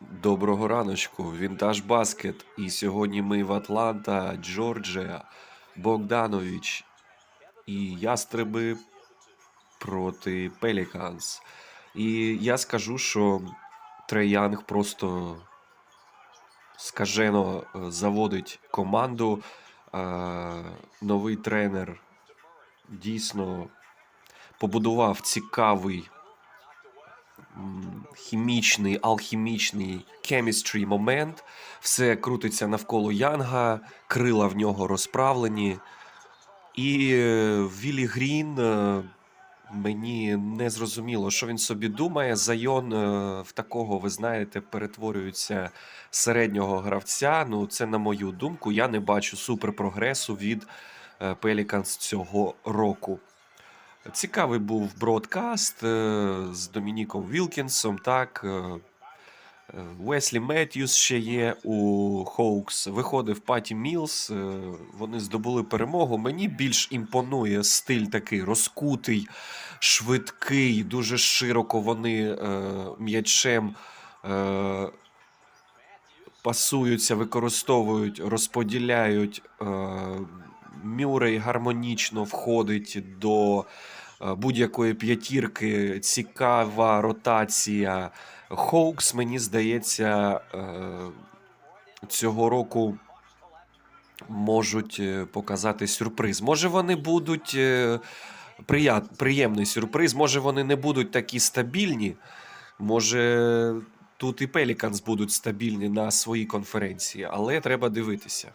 Доброго раночку, Вінтаж Баскет. І сьогодні ми в Атланта, Джорджія, Богданович і Ястреби проти Пеліканс. І я скажу, що Трей Янг просто скажено е, заводить команду. Е, Новий тренер дійсно побудував цікавий хімічний, алхімічний chemistry момент. Все крутиться навколо Янга, крила в нього розправлені. І е, Віллі Грін е, мені не зрозуміло, що він собі думає. Зайон е, в такого, ви знаєте, перетворюється середнього гравця. Ну, це на мою думку. Я не бачу суперпрогресу від Пеліканс цього року. Цікавий був бродкаст е, з Домініком Вілкінсом. Так, е, е, Уеслі Меттьюс ще є у Хоукс. Виходив Паті Мілс. Вони здобули перемогу. Мені більш імпонує стиль такий розкутий, швидкий, дуже широко вони м'ячем. Пасуються, використовують, розподіляють. Мюррей гармонічно входить до е, будь-якої п'ятірки. Цікава ротація. Хоукс, мені здається, е, цього року можуть е, показати сюрприз. Може, вони будуть приємний сюрприз, може, вони не будуть такі стабільні. Може, тут і Пеліканс будуть стабільні на своїй конференції, але треба дивитися.